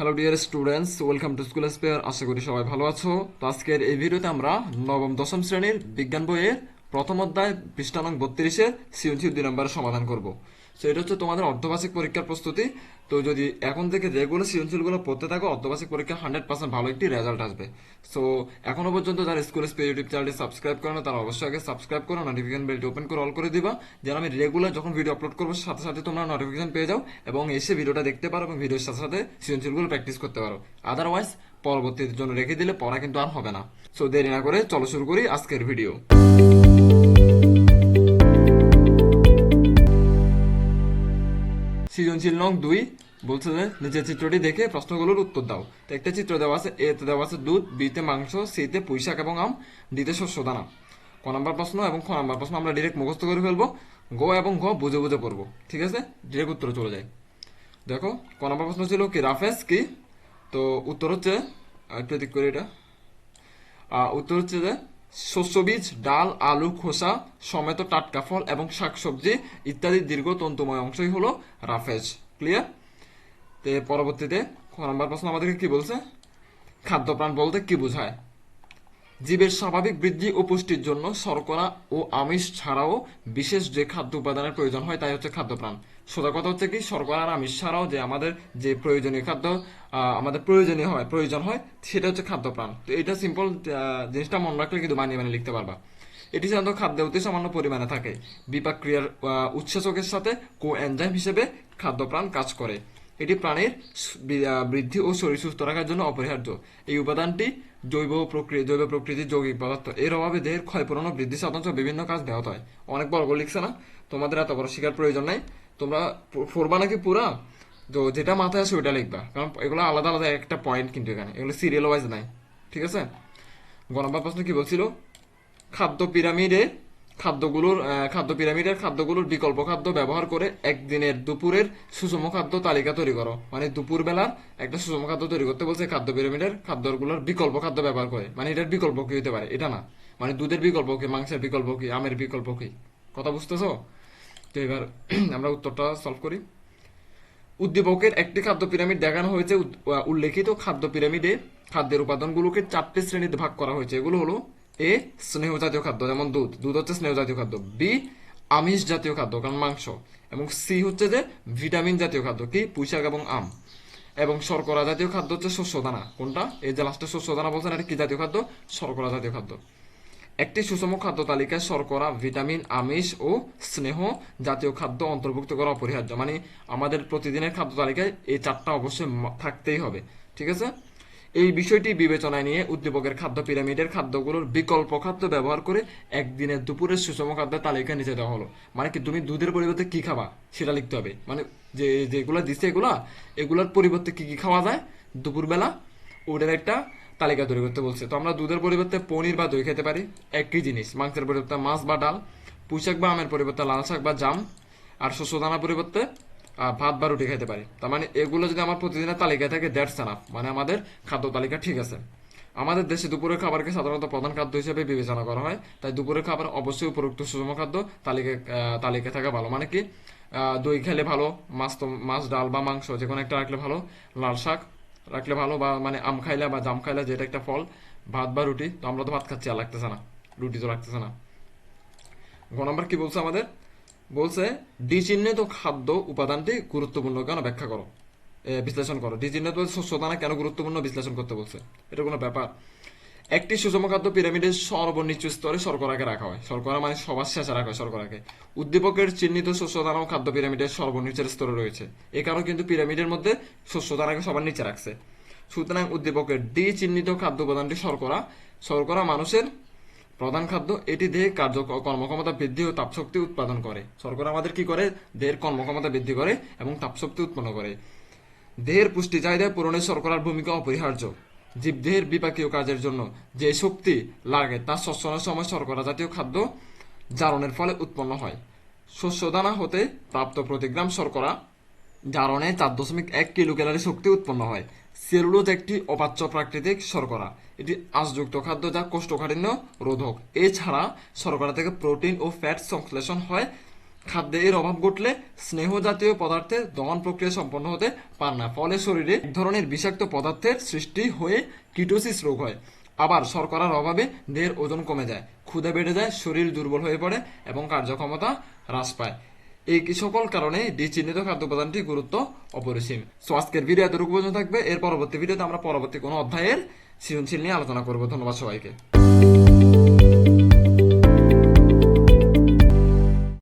Hello dear students welcome to school spare আশা করি সবাই ভালো আছো। তো আজকের এই ভিডিওতে আমরা নবম, দশম শ্রেণির বিজ্ঞান বইয়ের প্রথম অধ্যায় পৃষ্ঠা নং বত্রিশের দুই নম্বরের সমাধান করব। সো এটা হচ্ছে তোমাদের অর্ধবার্ষিক পরীক্ষার প্রস্তুতি। তো যদি এখন থেকে রেগুলার সৃজনশীলগুলো পড়তে থাকো, অর্ধবার্ষিক পরীক্ষা হান্ড্রেড পার্সেন্ট ভালো একটি রেজাল্ট আসবে। সো এখনও পর্যন্ত যারা স্কুলের স্পেয়ার ইউটিউব চ্যানেলটি সাবস্ক্রাইব করো না, তারা অবশ্যই আগে সাবস্ক্রাইব করো নোটিফিকেশন বেলটি ওপেন করে অল করে দিবা। যেন আমি রেগুলার যখন ভিডিও আপলোড করব, সাথে সাথে তোমরা নোটিফিকেশন পেয়ে যাও এবং এসে ভিডিওটা দেখতে পারো এবং ভিডিওর সাথে সাথে সৃজনশীলগুলো প্র্যাকটিস করতে পারো। আদারওয়াইজ পরবর্তীর জন্য রেখে দিলে পড়া কিন্তু আর হবে না। সো দেরি না করে চলো শুরু করি আজকের ভিডিও সৃজনশীল নং দুই বলছে যে, নিচের চিত্রটি দেখে প্রশ্নগুলোর উত্তর দাও। তো একটা চিত্র দেওয়া আছে, এ তে দেওয়া আছে দুধ, বিতে মাংস সি তে পুঁইশাক এবং আম ডি তে শস্য দানা। ক নাম্বার প্রশ্ন এবং খ নাম্বার প্রশ্ন আমরা ডিরেক্ট মুখস্থ করে ফেলব। গ এবং ঘ বুঝে বুঝে পড়ব, ঠিক আছে? ডিরেক্ট উত্তর চলে যায় দেখো, ক নাম্বার প্রশ্ন ছিল কি রাফেজ কি? তো উত্তর হচ্ছে একটু করে এটা। উত্তর হচ্ছে যে শস্য বীজ ডাল, আলু, খোসা সমেত টাটকা ফল এবং শাকসবজি ইত্যাদি দীর্ঘ তন্তুময় অংশই হলো রাফেজ। ক্লিয়ার তে পরবর্তীতে নাম্বার প্রশ্ন আমাদেরকে কি বলছে? খাদ্যপ্রাণ বলতে কি বোঝায়? জীবের স্বাভাবিক বৃদ্ধি ও পুষ্টির জন্য শর্করা ও আমিষ ছাড়াও বিশেষ যে খাদ্য উপাদানের প্রয়োজন হয় তাই হচ্ছে খাদ্যপ্রাণ। সোজা কথা হচ্ছে কি শর্করা আর আমিষ ছাড়াও যে আমাদের যে প্রয়োজনীয় খাদ্য আমাদের প্রয়োজনীয় হয়, প্রয়োজন হয়, সেটা হচ্ছে খাদ্যপ্রাণ। তো এটা সিম্পল জিনিসটা মনে রাখলে কিন্তু বানিয়ে বানিয়ে লিখতে পারবা। এটি সাধারণত খাদ্যে অতি সামান্য পরিমাণে থাকে। বিপাক ক্রিয়ার উৎসেচকের সাথে কো এনজাইম হিসেবে খাদ্যপ্রাণ কাজ করে। এটি প্রাণীর বৃদ্ধি ও শরীর সুস্থ রাখার জন্য অপরিহার্য। এই উপাদানটি জৈব প্রক্রিয়া, জৈব প্রকৃতির যৌগিক পদার্থ। এর অভাবে দেহের ক্ষয়পূরণ বৃদ্ধি সাধন বিভিন্ন কাজ ব্যাহত হয়। অনেক বড় লিখছে না? তোমাদের এত বড় শিকার প্রয়োজন নাই। তোমরা পড়বা নাকি পুরা? তো যেটা মাথায় আসে ওইটা লিখবা। কারণ এগুলো আলাদা আলাদা একটা পয়েন্ট কিন্তু এখানে। এগুলো সিরিয়াল ওয়াইজ নাই। ঠিক আছে? গ নম্বর প্রশ্ন কি বলছিল? খাদ্য পিরামিডে খাদ্যগুলোর খাদ্য পিরামিডের খাদ্যগুলোর বিকল্প খাদ্য ব্যবহার করে একদিনের দুপুরের সুষম খাদ্য তালিকা তৈরি করো। মানে দুপুর বেলার একটা সুষম খাদ্য তৈরি করতে বলছে খাদ্য পিরামিডের খাদ্যগুলোর বিকল্প খাদ্য ব্যবহার করে। মানে এটার বিকল্প কি হতে পারে? এটা না। মানে দুধের বিকল্প কি, মাংসের বিকল্প কি, আমের বিকল্প কি? কথা বুঝতেছো? তো এবার আমরা উত্তরটা সলভ করি। উদ্দীপকের একটি খাদ্য পিরামিড দেখানো হয়েছে উল্লেখিত খাদ্য পিরামিডে খাদ্যের উপাদানগুলোকে চারটি শ্রেণীতে ভাগ করা হয়েছে। এগুলো হলো এ, স্নেহ জাতীয় খাদ্য, যেমন দুধ। দুধ হচ্ছে স্নেহ জাতীয় খাদ্য। বি, আমিষ জাতীয় খাদ্য, কারণ মাংস। এবং সি হচ্ছে যে ভিটামিন জাতীয় খাদ্য, কি? পুঁইশাক এবং আম। এবং শর্করা জাতীয় খাদ্য হচ্ছে শস্য দানা। কোনটা? এই যে লাস্টে শস্য দানা বলছেন, এটা কি জাতীয় খাদ্য? শর্করা জাতীয় খাদ্য। একটি সুষম খাদ্য তালিকায় শর্করা, ভিটামিন, আমিষ ও স্নেহ জাতীয় খাদ্য অন্তর্ভুক্ত করা অপরিহার্য। মানে আমাদের প্রতিদিনের খাদ্য তালিকায় এই চারটা অবশ্যই থাকতেই হবে। ঠিক আছে? এই বিষয়টি বিবেচনায় নিয়ে উদ্দীপকের খাদ্য পিরামিডের খাদ্যগুলোর বিকল্প খাদ্য ব্যবহার করে একদিনের দুপুরের সুষম খাদ্যের তালিকা নিচে দেওয়া হলো। মানে কি তুমি দুধের পরিবর্তে কি খাবা? সেটা লিখতে হবে। মানে যে যেগুলো দিচ্ছে এগুলা, এগুলোর পরিবর্তে কি কি খাওয়া যায়? দুপুরবেলা ওটার একটা তালিকা তৈরি করতে বলছে। তো আমরা দুধের পরিবর্তে পনির বা দই খেতে পারি, একই জিনিস। মাংসের পরিবর্তে মাছ বা ডাল, পুঁইশাক বা আমের পরিবর্তে লাল শাক বা জাম, আর শস্য দানার পরিবর্তে ভাত বা রুটি খেতে পারি। তার মানে এগুলো যদি আমার প্রতিদিনের তালিকায় থাকে দ্যাটস এনাফ মানে আমাদের খাদ্য তালিকা ঠিক আছে। আমাদের দেশে দুপুরের খাবারকে সাধারণত প্রধান খাদ্য হিসেবে বিবেচনা করা হয়। তাই দুপুরের খাবার অবশ্যই উপরোক্ত সুষম খাদ্য তালিকা তালিকায় থাকা ভালো। মানে কি? দই খেলে ভালো, মাছ তো মাছ, ডাল বা মাংস যে কোনো একটা রাখলে ভালো, লাল শাক রাখলে ভালো বা মানে আম খাইলে বা জাম খাইলে যেটা একটা ফল, ভাত বা রুটি, তো আমরা তো ভাত খাচ্ছি, আর লাগতেছে না। রুটি তো লাগতেছে না। গ নম্বর কি বলছে আমাদের? বলছে ডি চিহ্নিত খাদ্য উপাদানটি গুরুত্বপূর্ণ কেন ব্যাখ্যা করো। বিশ্লেষণ করো। ডি চিহ্নিত শস্য দানা কেন গুরুত্বপূর্ণ বিশ্লেষণ করতে বলছে? এটা কোনো ব্যাপার। একটি সুষম খাদ্য পিরামিডের সর্বনিচ্চ স্তরে শর্করাকে রাখা হয়। শর্করা মানে সবার শেষে রাখা হয় শর্করাকে। উদ্দীপকের চিহ্নিত শস্য দানা ও খাদ্য পিরামিডের সর্বনিচের স্তরে রয়েছে। এ কারণে কিন্তু পিরামিডের মধ্যে শস্য দানাকে সবার নিচে রাখছে। সুতরাং উদ্দীপকের ডি চিহ্নিত খাদ্য উপাদানটি শর্করা। শর্করা মানুষের প্রধান খাদ্য, এটি দেহে কার্য কর্মক্ষমতা বৃদ্ধি ও তাপশক্তি উৎপাদন করে। শর্করা আমাদের কি করে? দেহের কর্মক্ষমতা বৃদ্ধি করে এবং তাপশক্তি উৎপন্ন করে। দেহের পুষ্টি চাহিদা পূরণে শর্করার ভূমিকা অপরিহার্য। জীবদেহের বিপাকীয় কাজের জন্য যে শক্তি লাগে, তা শ্বসনের সময় শর্করা জাতীয় খাদ্য জারণের ফলে উৎপন্ন হয়। শস্যদানা হতে প্রাপ্ত প্রতি গ্রাম শর্করা জারণে চার দশমিক এক কিলো ক্যালোরি শক্তি উৎপন্ন হয়। সেলুলোজ একটি অপাচ্য প্রাকৃতিক শর্করা। এটি আঁশযুক্ত খাদ্য যা কোষ্ঠকাঠিন্য রোধক। এছাড়া শর্করা থেকে প্রোটিন ও ফ্যাট সংশ্লেষণ হয়। খাদ্যে এর অভাব ঘটলে স্নেহ জাতীয় পদার্থের দহন প্রক্রিয়া সম্পন্ন হতে পারে না। ফলে শরীরে এক ধরনের বিষাক্ত পদার্থের সৃষ্টি হয়ে কিটোসিস রোগ হয়। আবার শর্করার অভাবে দেহের ওজন কমে যায় ক্ষুদে বেড়ে যায়, শরীর দুর্বল হয়ে পড়ে এবং কার্যক্ষমতা হ্রাস পায়। এই সকল কারণে ডি চিহ্নিত খাদ্য উপাদানটি গুরুত্ব অপরিসীম। সো আজকের ভিডিও এতটুকু পর্যন্ত থাকবে। এর পরবর্তী ভিডিওতে আমরা পরবর্তী কোনো অধ্যায়ের সৃজনশীল নিয়ে আলোচনা করব। ধন্যবাদ সবাইকে।